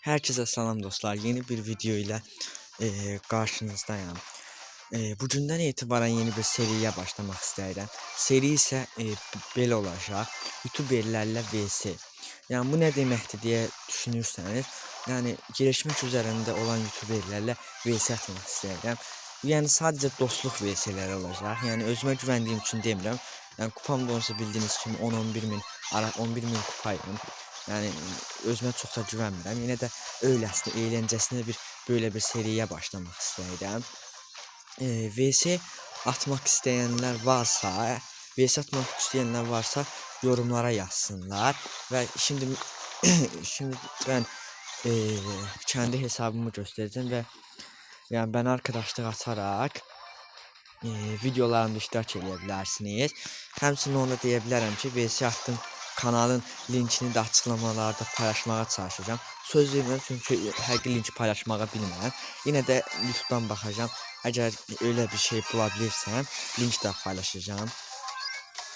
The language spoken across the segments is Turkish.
Herkese selam dostlar. Yeni bir video ile eee karşınızdayım. Eee bugünden itibaren yeni bir seriye başlamak istedim. Seri ise eee, belə olacaq. YouTuberlərlə VS. Yani bu ne deməkdir diye düşünürseniz, yani gelişmek üzerinde olan YouTuberlərlə VS atmak istedim. Yani sadece dostluq VS'ləri olacaq. Yəni özümə güvəndiyim üçün demirəm. Yəni kupam da olsa bildiyiniz kimi 10-11 min, ara 11 min kupayım. Yani özümə çox da güvənmirəm. Yine de öyləsinə, eğlencesine bir böyle bir seriye başlamak istəyirəm. Eee VS atmak isteyenler varsa, VS atmak isteyenler varsa yorumlara yazsınlar ve şimdi şimdi ben eee, kendi hesabımı göstereceğim ve yani ben arkadaşlık atarak eee videolarımda iştirak edebilirsiniz. Həmçinin onu da deyə bilərəm ki, VS attım kanalın linkini de açıklamalarda paylaşmaya çalışacağım. Söz vermirəm çünkü həqiqi linki paylaşmağı bilmirəm. Yine de YouTube'dan bakacağım. Eğer öyle bir şey bulabilirsem link de paylaşacağım.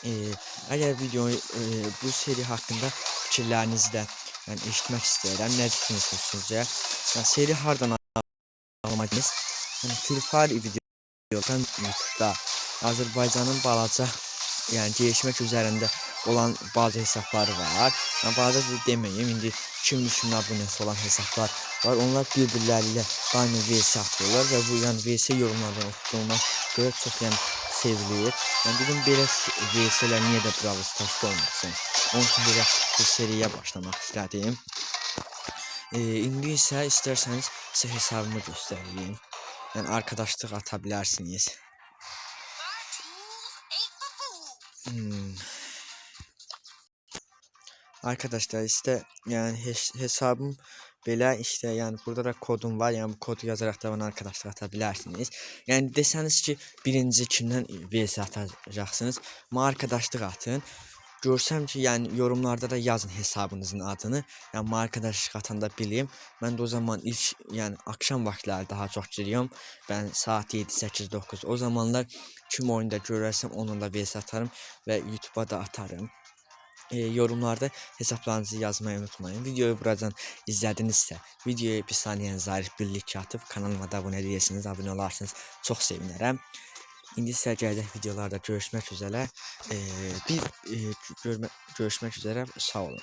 Ee, video e, bu seri hakkında fikirlərinizi də yəni eşitmək istəyirəm. Nə düşünürsünüz sizcə? Yəni seri hardan almalıyız? Yəni Free Fire videodan YouTube'da Azərbaycanın balaca yəni gelişmək üzərində olan bazı hesapları var. Yəni bazı da deməyim, indi 2 milyon abunəsi olan hesaplar var. Onlar bir-birləriyle daimi VS atıyorlar və bu yəni VS yorumlardan oxuduğuma görə çox yəni sevilir. Yəni dedim belə VS-lər niyə də Brawl Stars'da olmasın? Onun üçün belə bir seriyə başlamaq istədim. Ee, indi isə isterseniz sizə hesabımı göstereyim. Yəni arkadaşlıq ata bilərsiniz. Hmm. Arkadaşlar işte yani hes- hesabım belə işte yani burada da kodum var yani bu kodu yazarak da bana arkadaşlar atabilirsiniz. Yani desəniz ki birinci kimdən VS atacaqsınız. Ama arkadaşlık atın. Görsəm ki yani yorumlarda da yazın hesabınızın adını. Yani bu arkadaşlık atanda bileyim. Ben de o zaman ilk yani akşam vaxtları daha çok giriyorum. Ben saat 7 8 9 o zamanlar kim oyunda görərsəm onunla VS atarım ve YouTube'a da atarım. Ee, yorumlarda hesaplarınızı yazmayı unutmayın. Videoyu buradan izledinizse videoya bir saniye zarif bir like atıp kanalıma da abone değilsiniz, abone olarsınız. Çok sevinirim. İndi isə gələcək videolarda görüşmək üzere. Ee, bir e, görmə, görüşmək üzere. Sağ olun.